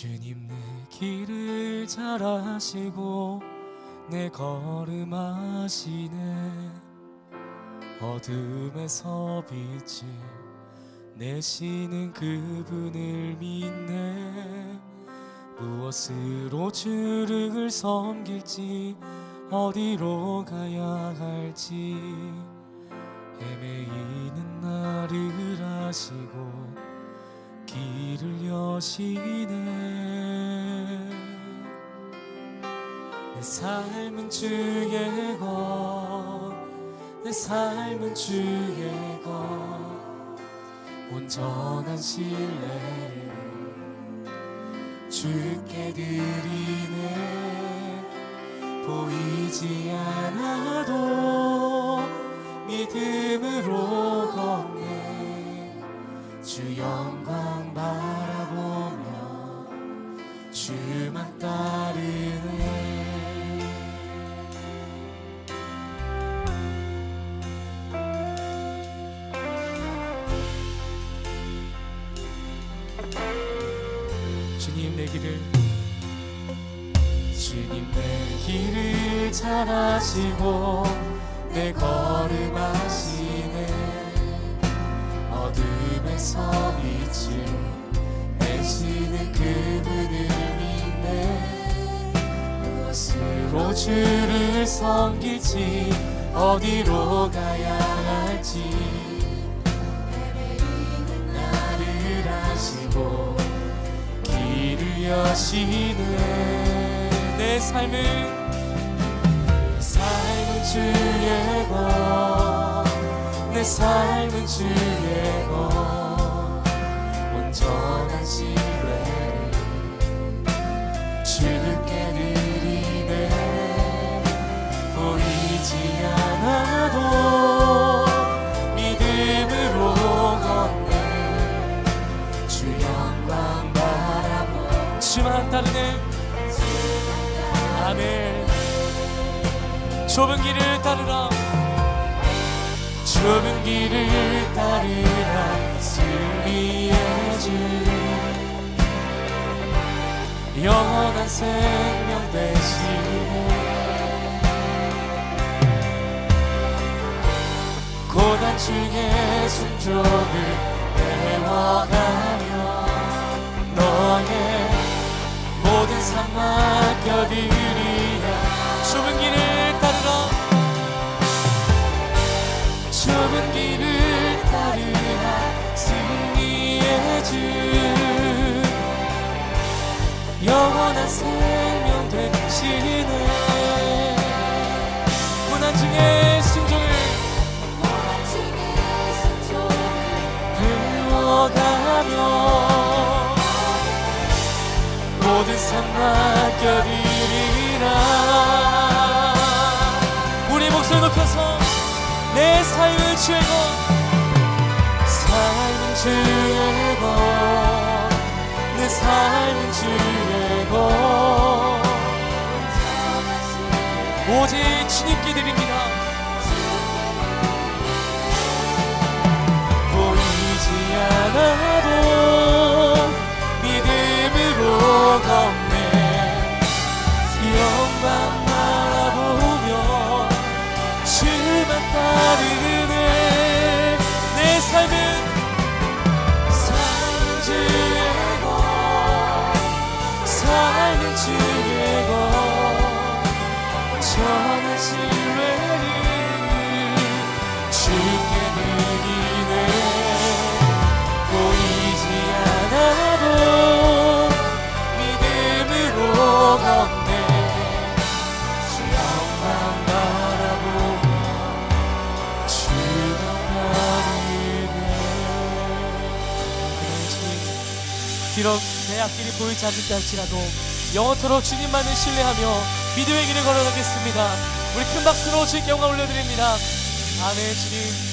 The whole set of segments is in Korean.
주님 내 길을 잘 아시고 내 걸음 아시네. 어둠에서 빛을 내시는 그분을 믿네. 무엇으로 주를 섬길지 어디로 가야 할지. 헤매이는 나를 아시고 길을 여시네. 내 삶은 주의 것내 삶은 주의 것. 온전한 신뢰를 주께 드리네. 보이지 않아도 믿음으로 걷네 주 영광 바라보며 주만 따르네. 주님 내 길을 주님 내 길을 잘 아시고 내 걸음 아시네 빛을 내시는 그분을 믿네. 무엇으로 주를 섬길지 어디로 가야 할지. 나를 아시고 길을 여시네. 내 삶은 내 삶은 주의 것내 삶은 주의 것 좁은 길을 따르라. 좁은 길을 따르라. 승리의 주 영원한 생명 되시네. 고난 중에 순종을 배워가며 너의 모든 삶맡 배워가며 모든 삶 맡겨드리라 우리 목소리 높여서 내 삶을 것 삶은 주의 것내 삶은 것 오직 주님께 드립니다 전한 신뢰를 주께 드리네. 보이지 않아도 믿음으로 걷네. 주 영광 바라보며 주만 따르네. 비록 내 앞길이 보이지 않는다 할지라도 영원토록 주님만을 신뢰하며 믿음의 길을 걸어가겠습니다. 우리 큰 박수로 주님께 영광 올려드립니다. 아멘 주님.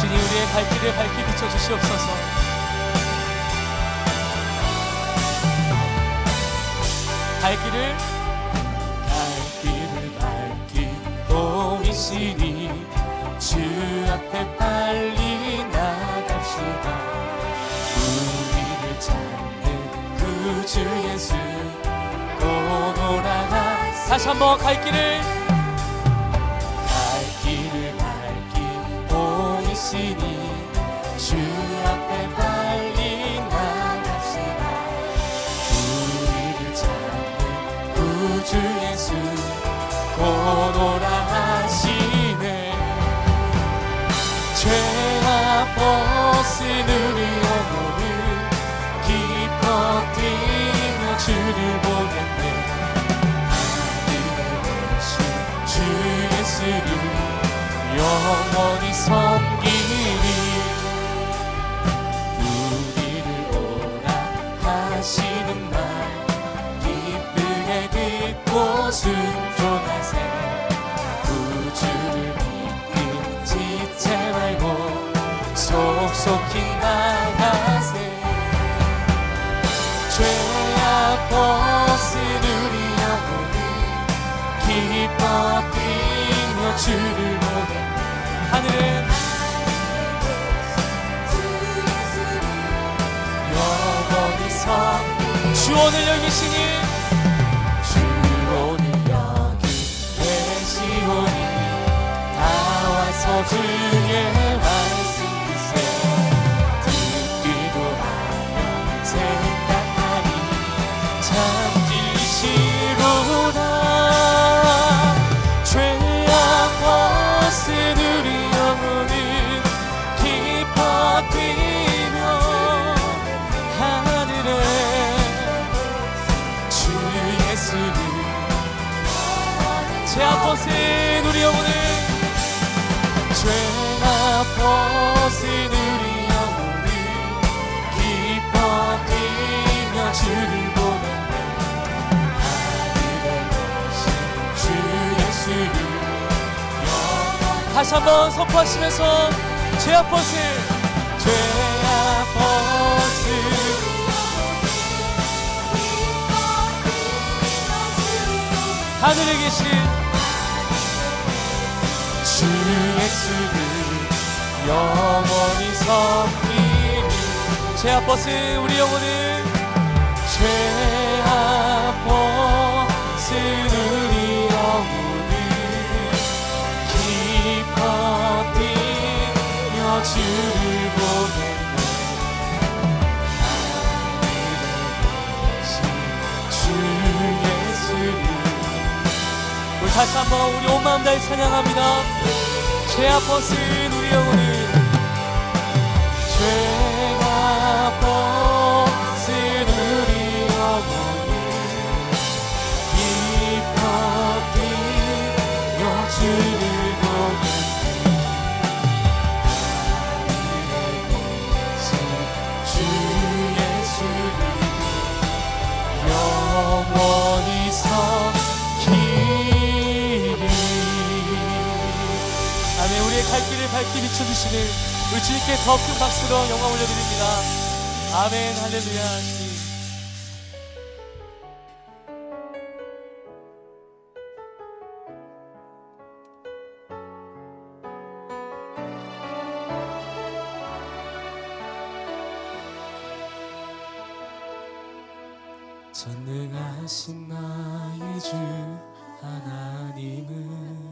주님 발길을 밝히 비춰주시옵소서. 갈 길을 봄이시니 주 앞에 빨리 나갑시다. 우리를 찾는 구주 예수 고노라가 다시 한번 갈 길을. 갈 길을 밝힌 봄이시니 주 벗은 죄악 영혼을 기뻐 뛰며 주를 보겠네 하늘에 영원히 섬주 오늘 여기 계시니? 주 오늘 여기 계시오니 다 와서 주 다시 한번 선포하시면서 죄악 벗은 죄악 벗은 하늘에 계신 주 예수를 영원히 섬기니 죄악 벗은 우리 영혼을 죄악 다시 한번 우리 온 마음 다해 찬양합니다. 죄악 벗은 우리 영혼을 밝히 비춰주시는 우리 주님께 더 큰 박수로 영광 올려드립니다 아멘 할렐루야. 전능하신 나의 주 하나님은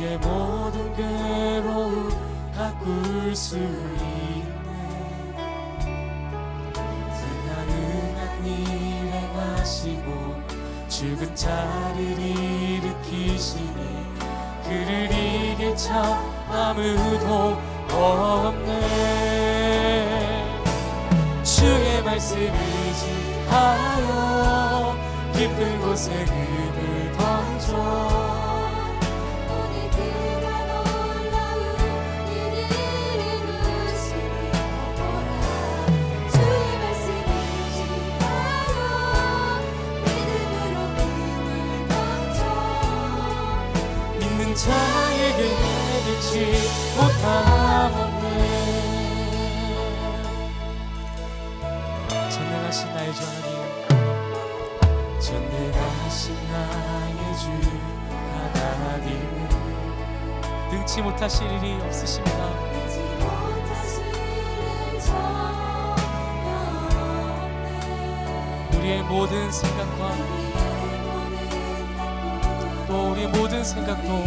우리의 모든 괴로움 바꿀 수 있네. 불가능한 일 행하시고 죽은 자를 일으키시니 그를 이길 참 아무도 없네. 주의 말씀 의지하여 깊은 곳에 금을 던져 전능하신 나의 주 하나님 능치 못하실 일이 없으십니다. 우리의 모든 생각과 또 우리의 모든 생각도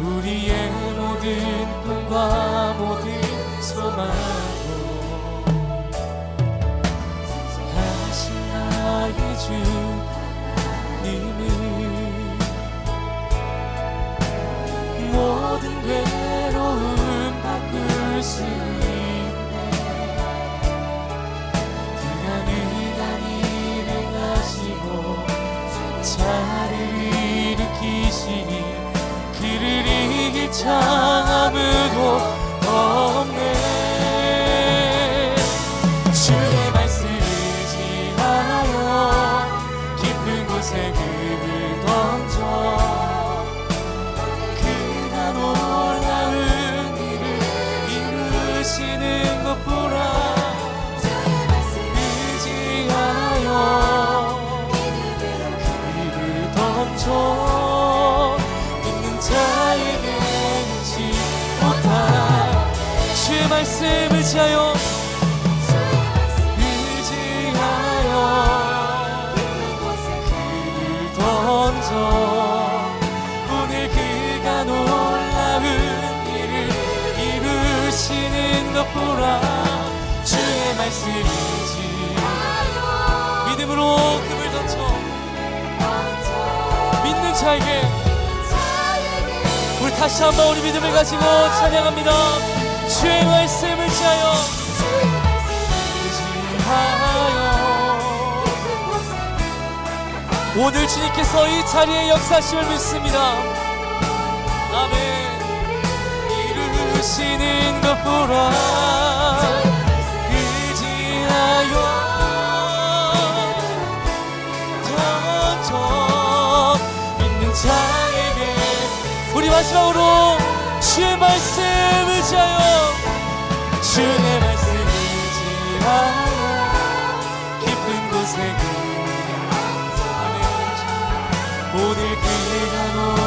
우리의 모든 꿈과 모든 소망 나의 주님을 모든 괴로움 바꿀 수 있네. 그가 능한 일을 하시고 자를 일으키시니 그를 이길 자 말씀 의지하여. 의지하여 그를 던져. 오늘 그가 놀라운 일을 이루시는 것 보라. 주의 말씀 의지. 믿음으로 금을 던져. 믿는 자에게. 우리 다시 한번 우리 믿음을 가지고 찬양합니다 주의 말씀을 지하여. 의지하여. 오늘 주님께서 이 자리에 역사심을 믿습니다. 아멘. 이루시는 것 보라 의지하여 던져 믿는 자에게 우리 마지막으로 주의 말씀 의지하여 주의 말씀 의지하여 깊은 곳에 아멘 오늘 그가 놀